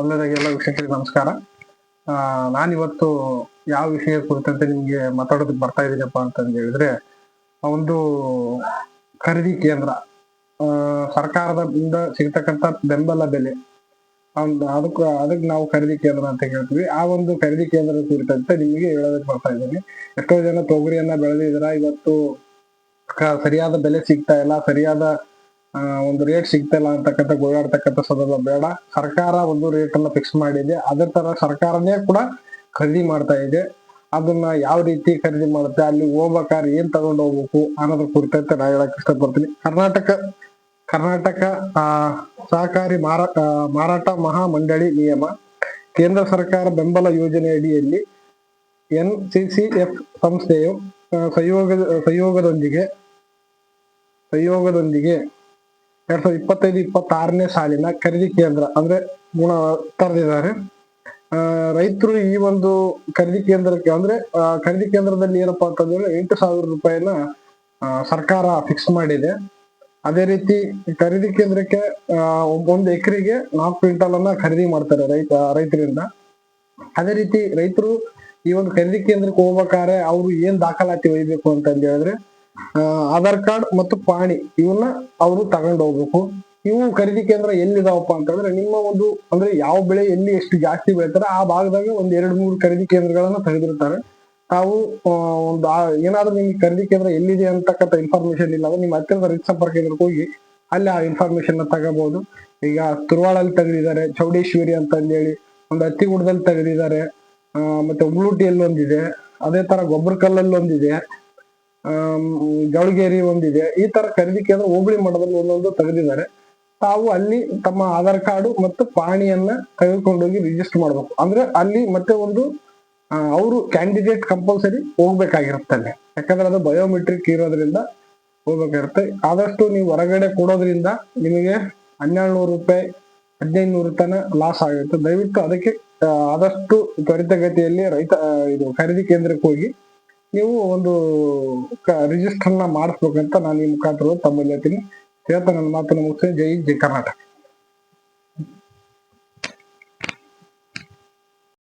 ಎಲ್ಲ ವೀಕ್ಷಕರಿಗೆ ನಮಸ್ಕಾರ. ನಾನಿವತ್ತು ಯಾವ ವಿಷಯ ಕುರಿತಂತೆ ನಿಮಗೆ ಮಾತಾಡೋದಕ್ಕೆ ಬರ್ತಾ ಇದ್ದೀನಪ್ಪ ಅಂತಂದು ಹೇಳಿದ್ರೆ ಒಂದು ಖರೀದಿ ಕೇಂದ್ರ ಸರ್ಕಾರದಿಂದ ಸಿಗ್ತಕ್ಕಂಥ ಬೆಂಬಲ ಬೆಲೆ ಒಂದು ಅದಕ್ಕೆ ಅದಕ್ಕೆ ನಾವು ಖರೀದಿ ಕೇಂದ್ರ ಅಂತ ಹೇಳ್ತೀವಿ. ಆ ಒಂದು ಖರೀದಿ ಕೇಂದ್ರದ ಕುರಿತಂತೆ ನಿಮಗೆ ಹೇಳೋದಕ್ಕೆ ಬರ್ತಾ ಇದ್ದೀನಿ. ಎಷ್ಟೋ ಜನ ತೊಗರಿಯನ್ನ ಬೆಳೆದಿದ್ರ ಇವತ್ತು ಸರಿಯಾದ ಬೆಲೆ ಸಿಗ್ತಾ ಇಲ್ಲ, ಸರಿಯಾದ ಒಂದು ರೇಟ್ ಸಿಗ್ತಿಲ್ಲ ಅಂತಕ್ಕಂಥ ಗೋಳಾಡ್ತಕ್ಕಂಥ ಸಂದರ್ಭ ಬೇಡ. ಸರ್ಕಾರ ಒಂದು ರೇಟ್ ಅನ್ನ ಫಿಕ್ಸ್ ಮಾಡಿದೆ. ಅದೇ ತರ ಸರ್ಕಾರನೇ ಕೂಡ ಖರೀದಿ ಮಾಡ್ತಾ ಇದೆ. ಅದನ್ನ ಯಾವ ರೀತಿ ಖರೀದಿ ಮಾಡುತ್ತೆ, ಅಲ್ಲಿ ಹೋಗ್ಬೇಕಾದ್ರೆ ಏನ್ ತಗೊಂಡು ಹೋಗ್ಬೇಕು ಅನ್ನೋದ್ರ ಕುರಿತಂತೆ ನಾ ಹೇಳಕ್ ಇಷ್ಟಪಡ್ತೀನಿ. ಕರ್ನಾಟಕ ಕರ್ನಾಟಕ ಸಹಕಾರಿ ಮಾರಾ ಮಾರಾಟ ಮಹಾ ಮಂಡಳಿ ನಿಯಮ, ಕೇಂದ್ರ ಸರ್ಕಾರ ಬೆಂಬಲ ಯೋಜನೆ ಅಡಿಯಲ್ಲಿ ಎನ್ ಸಿ ಸಿ ಎಫ್ ಸಂಸ್ಥೆಯು ಸಹಯೋಗ ಸಹಯೋಗದೊಂದಿಗೆ ಸಂಯೋಗದೊಂದಿಗೆ ಎರಡ್ ಸಾವಿರದ ಇಪ್ಪತ್ತೈದು, ಇಪ್ಪತ್ತಾರನೇ ಸಾಲಿನ ಖರೀದಿ ಕೇಂದ್ರ ಅಂದ್ರೆ ಗುಣ ತರೆದಿದ್ದಾರೆ. ರೈತರು ಈ ಒಂದು ಖರೀದಿ ಕೇಂದ್ರಕ್ಕೆ ಅಂದ್ರೆ ಖರೀದಿ ಕೇಂದ್ರದಲ್ಲಿ ಏನಪ್ಪಾ ಅಂತಂದ್ರೆ ಎಂಟು ಸಾವಿರ ರೂಪಾಯಿನ ಸರ್ಕಾರ ಫಿಕ್ಸ್ ಮಾಡಿದೆ. ಅದೇ ರೀತಿ ಖರೀದಿ ಕೇಂದ್ರಕ್ಕೆ ಒಂದು ಎಕರೆಗೆ ನಾಲ್ಕು ಕ್ವಿಂಟಲ್ ಅನ್ನ ಖರೀದಿ ಮಾಡ್ತಾರೆ ರೈತ, ರೈತರಿಂದ. ಅದೇ ರೀತಿ ರೈತರು ಈ ಒಂದು ಖರೀದಿ ಕೇಂದ್ರಕ್ಕೆ ಹೋಗ್ಬೇಕಾದ್ರೆ ಅವರು ಏನ್ ದಾಖಲಾತಿ ಒಯ್ಬೇಕು ಅಂತ ಹೇಳಿದ್ರೆ ಆಧಾರ್ ಕಾರ್ಡ್ ಮತ್ತು ಪಾಣಿ ಇವನ್ನ ಅವರು ತಗೊಂಡು ಹೋಗ್ಬೇಕು. ಇವು ಖರೀದಿ ಕೇಂದ್ರ ಎಲ್ಲಿದಾವಪ್ಪ ಅಂತಂದ್ರೆ ನಿಮ್ಮ ಒಂದು, ಅಂದ್ರೆ ಯಾವ ಬೆಳೆ ಎಲ್ಲಿ ಎಷ್ಟು ಜಾಸ್ತಿ ಬೆಳಿತಾರೆ ಆ ಭಾಗದಾಗ ಒಂದ್ ಎರಡ್ ಮೂರು ಖರೀದಿ ಕೇಂದ್ರಗಳನ್ನ ತೆಗೆದಿರ್ತಾರೆ. ತಾವು ಒಂದು ಏನಾದ್ರೂ ನಿಮ್ಗೆ ಖರೀದಿ ಕೇಂದ್ರ ಎಲ್ಲಿದೆ ಅಂತಕ್ಕಂಥ ಇನ್ಫಾರ್ಮೇಶನ್ ಇಲ್ಲ ಅಂದ್ರೆ ನಿಮ್ಮ ಹತ್ತಿರದ ರೈತ ಸಂಪರ್ಕ ಕೇಂದ್ರಕ್ಕೆ ಹೋಗಿ ಅಲ್ಲಿ ಆ ಇನ್ಫಾರ್ಮೇಶನ್ ತಗೋಬಹುದು ಈಗ ತುರ್ವಾಳಲ್ಲಿ ತೆಗೆದಿದ್ದಾರೆ, ಚೌಡೇಶ್ವರಿ ಅಂತ ಹೇಳಿ ಒಂದು ಹತ್ತಿಗುಡದಲ್ಲಿ ತೆಗೆದಿದ್ದಾರೆ ಮತ್ತೆ ಉಗ್ಲುಟಿಯಲ್ಲಿ ಒಂದಿದೆ, ಅದೇ ತರ ಗೊಬ್ಬರಕಲ್ಲಲ್ಲಿ ಒಂದಿದೆ. ಜವಳಗೇರಿ ಒಂದಿದೆ. ಈ ತರ ಖರೀದಿ ಕೇಂದ್ರ ಹೋಬಳಿ ಮಟ್ಟದಲ್ಲಿ ಒಂದೊಂದು ತೆಗೆದಿದ್ದಾರೆ. ತಾವು ಅಲ್ಲಿ ತಮ್ಮ ಆಧಾರ್ ಕಾರ್ಡು ಮತ್ತು ಪಾಣಿಯನ್ನ ತೆಗೆದುಕೊಂಡೋಗಿ ರಿಜಿಸ್ಟರ್ ಮಾಡ್ಬೇಕು. ಅಂದ್ರೆ ಅಲ್ಲಿ ಮತ್ತೆ ಒಂದು ಅವರು ಕ್ಯಾಂಡಿಡೇಟ್ ಕಂಪಲ್ಸರಿ ಹೋಗ್ಬೇಕಾಗಿರುತ್ತೆ ಅಲ್ಲಿ. ಯಾಕಂದ್ರೆ ಅದು ಬಯೋಮೆಟ್ರಿಕ್ ಇರೋದ್ರಿಂದ ಹೋಗ್ಬೇಕಾಗಿರುತ್ತೆ. ಆದಷ್ಟು ನೀವು ಹೊರಗಡೆ ಕೊಡೋದ್ರಿಂದ ನಿಮಗೆ ಹನ್ನೆರಡು ನೂರು ರೂಪಾಯಿ ಹದಿನೈದು ನೂರು ತನ ಲಾಸ್ ಆಗಿರುತ್ತೆ ದಯವಿಟ್ಟು ಅದಕ್ಕೆ ಆದಷ್ಟು ತ್ವರಿತಗತಿಯಲ್ಲಿ ರೈತ ಇದು ಖರೀದಿ ಕೇಂದ್ರಕ್ಕೆ ಹೋಗಿ ನೀವು ಒಂದು ರಿಜಿಸ್ಟರ್ನ ಮಾಡಿಸ್ಬೇಕಂತ ನಾನು ಈ ಮುಖಾಂತರ ತಮ್ಮಲ್ಲಿ ಹೇಳ್ತೀನಿ. ಹೇಳ್ತಾ ನನ್ನ ಮಾತನ್ನು ಮುಗಿಸಿ ಜೈ ಜೈ ಕರ್ನಾಟಕ.